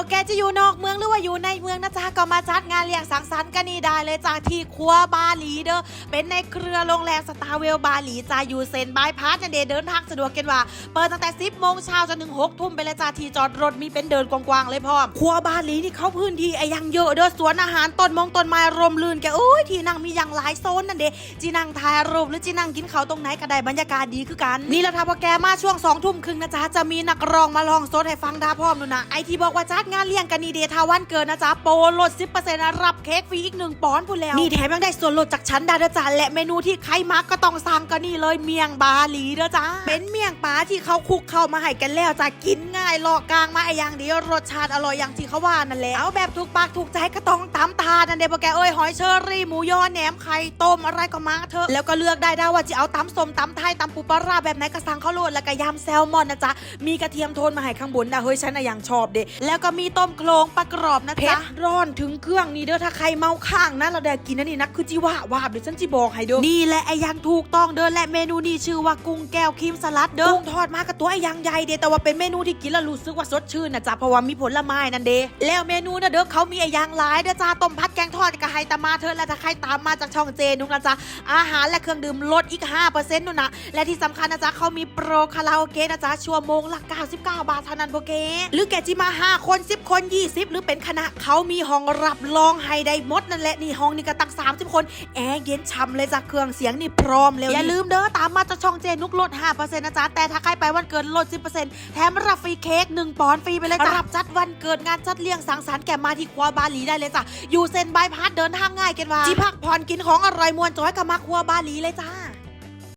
วกแกจะอยู่นอกเมืองหรือว่าอยู่ในเมืองนะจ๊ะก็มาจัดงานเลี้ยงสังสรรค์กันนี่ได้เลยจ้าที่ครัวบาหลีเด้อเป็นในเครือโรงแรมสตาร์เวลบาหลีจ้าอยู่เซนบายพาสเนี่ยเดเดินทางสะดวกกันว่า เปิดตั้งแต่ 10โมงเช้าจนถึง6ทุ่มไปเลยจ้าที่จอดรถมีเป็นเดินกว้างๆเลยพ่อมครัวบาหลีนี่เขาพื้นที่ไอ้ยังเยอะเด้อสวนอาหารต้นมงต้นไม้ร่มรื่นแกโอ้ยที่นั่งมีอย่างหลายโซนนั่นเด้จีนั่งถ่ายรูปหรือจีนั่งกินข้าวตรงไหนก็ได้บรรยากาศดีคือกันนี่แหละถ้าพอแกมาช่วงสองทุ่มครึ่งนะจ๊ะจะมีนักร้องมาลองโซดให้ฟังดาพร้อมดูนะไอที่บอกว่าจัดงานเลี้ยงกันนีเดทาวันเกิดนะจ๊ะโปรลด 10%รับเค้กฟรีอีกหนึ่งปอนด์พูดแล้ว นี่แถมยังได้ส่วนลดจากชั้นดาจ้าและเมนูที่ใครมักก็ต้องสั่งก็นี่เลยเมียงบาหลีเด้อจ้าเป็นเมียงปลาที่เขาคุกเข้ามาให้กันแล้วจ้ะกินง่ายหลอกกลางมาไออย่างเดียวรสชาติอร่อยอย่างที่เขาว่านั่นแหละเอาแบบถูกปากถูกใจก็ต้องตามทานนั่นเด้พวกแกเอ้ยหอยเชอรี่หมูยอแหนมไข่ต้มอะไรก็มาเถอะแล้วก็เลือกได้ได้ว่าจะเอาตำส้มตำไทยตำปูปลาร้าแบบไหนก็สั่งเขาโลดแล้วก็ยำแซลมอนนะจ๊ะมีกระเทียมโทนมาให้ข้างบนนะเฮ้ยฉันน่ะยังชอบเด้แล้วก็มต้มโครงปลากรอบนะจ๊ะร้อนถึงเครื่องนี่เด้อถ้าใครเมาข้างนะเราได้กินนะนี่นะคือจิว่าวาบเดี๋ยวฉันจะบอกให้เด้อนี่แหละไอ้ยังถูกต้องเด้อและเมนูนี้ชื่อว่ากุ้งแก้วครีมสลัดเด้อกุ้งทอดมากับตัวไอ้ยังใหญ่เด้แต่ว่าเป็นเมนูที่กินแล้วรู้สึกว่าสดชื่นนะจ๊ะเพราะว่ามีผลไม้นั่นเด้แล้วเมนูนะเด้อเขามีไอ้ยังหลายเด้อจ้าต้มผัดแกงทอดกับไฮตามาเธอและถ้าใครตามมาจากช่องเจนุกนะจ๊ะอาหารและเครื่องดื่มลดอีก 5%นู่นนะและที่สำคัญนะจ๊ะเขามีโปรคาราโอเกะนะจ๊ะชั่วโมงละ 99 บาทเท่านั้นโปเกหรือแกจิมา 5 คน10 คน 20 หรือเป็นคณะเขามีห้องรับรองให้ได้หมดนั่นแหละนี่ห้องนี่ก็ตั้ง30 คนแอร์เย็นช่ำเลยจ้ะเครื่องเสียงนี่พร้อมแล้วอย่าลืมเด้อตามมาจากช่องเจนุกลด5%นะจ๊ะแต่ถ้าใครไปวันเกิดลด 10%แถมรับฟรีเค้ก1ปอนด์ฟรีไปเลยจ้ะรับจัดวันเกิดงานจัดเลี้ยงสังสรรค์แกมาที่ครัวบาหลีได้เลยจ้ะอยู่เซนบายพาสเดินทางง่ายกันว่าที่พักผ่อนกินของอร่อยมวนจอยกับมาครัวบาหลีเลยจ้า